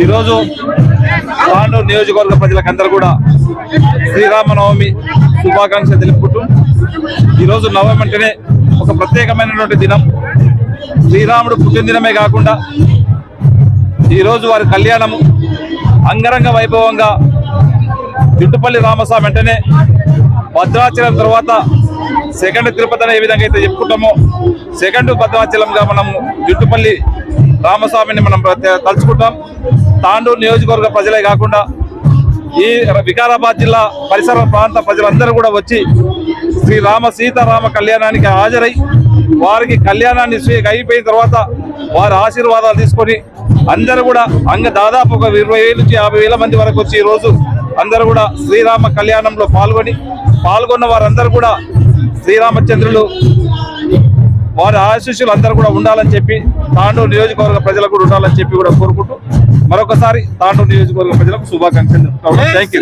ఈరోజు తాండూరు నియోజకవర్గ ప్రజలకందరూ కూడా శ్రీరామనవమి శుభాకాంక్షలు తెలుపుకుంటూ ఈరోజు నవమి అంటేనే ఒక ప్రత్యేకమైనటువంటి దినం. శ్రీరాముడు పుట్టినదినమే కాకుండా ఈరోజు వారి కళ్యాణము అంగరంగ వైభవంగా జుట్టుపల్లి రామస్వామి వెంటనే భద్రాచలం తర్వాత సెకండ్ తిరుపతి అనే ఏ విధంగా అయితే చెప్పుకుంటామో సెకండ్ భద్రాచలంగా మనము జుట్టుపల్లి రామస్వామిని మనం తలుచుకుంటాం. తాండూరు నియోజకవర్గ ప్రజలే కాకుండా ఈ వికారాబాద్ జిల్లా పరిసర ప్రాంత ప్రజలందరూ కూడా వచ్చి శ్రీ రామ సీతారామ కళ్యాణానికి హాజరై వారికి కళ్యాణాన్ని అయిపోయిన తర్వాత వారి ఆశీర్వాదాలు తీసుకొని అందరూ కూడా అంగ దాదాపు ఒక ఇరవై వేల నుంచి యాభై వేల మంది వరకు వచ్చి ఈ రోజు అందరూ కూడా శ్రీరామ కళ్యాణంలో పాల్గొని పాల్గొన్న వారందరూ కూడా శ్రీరామచంద్రులు వారి ఆశీస్సులు అందరూ కూడా ఉండాలని చెప్పి తాండూరు నియోజకవర్గ ప్రజలకు కూడా ఉండాలని చెప్పి కూడా కోరుకుంటూ మరొకసారి తాండూరు నియోజకవర్గ ప్రజలకు శుభాకాంక్షలు థ్యాంక్ యూ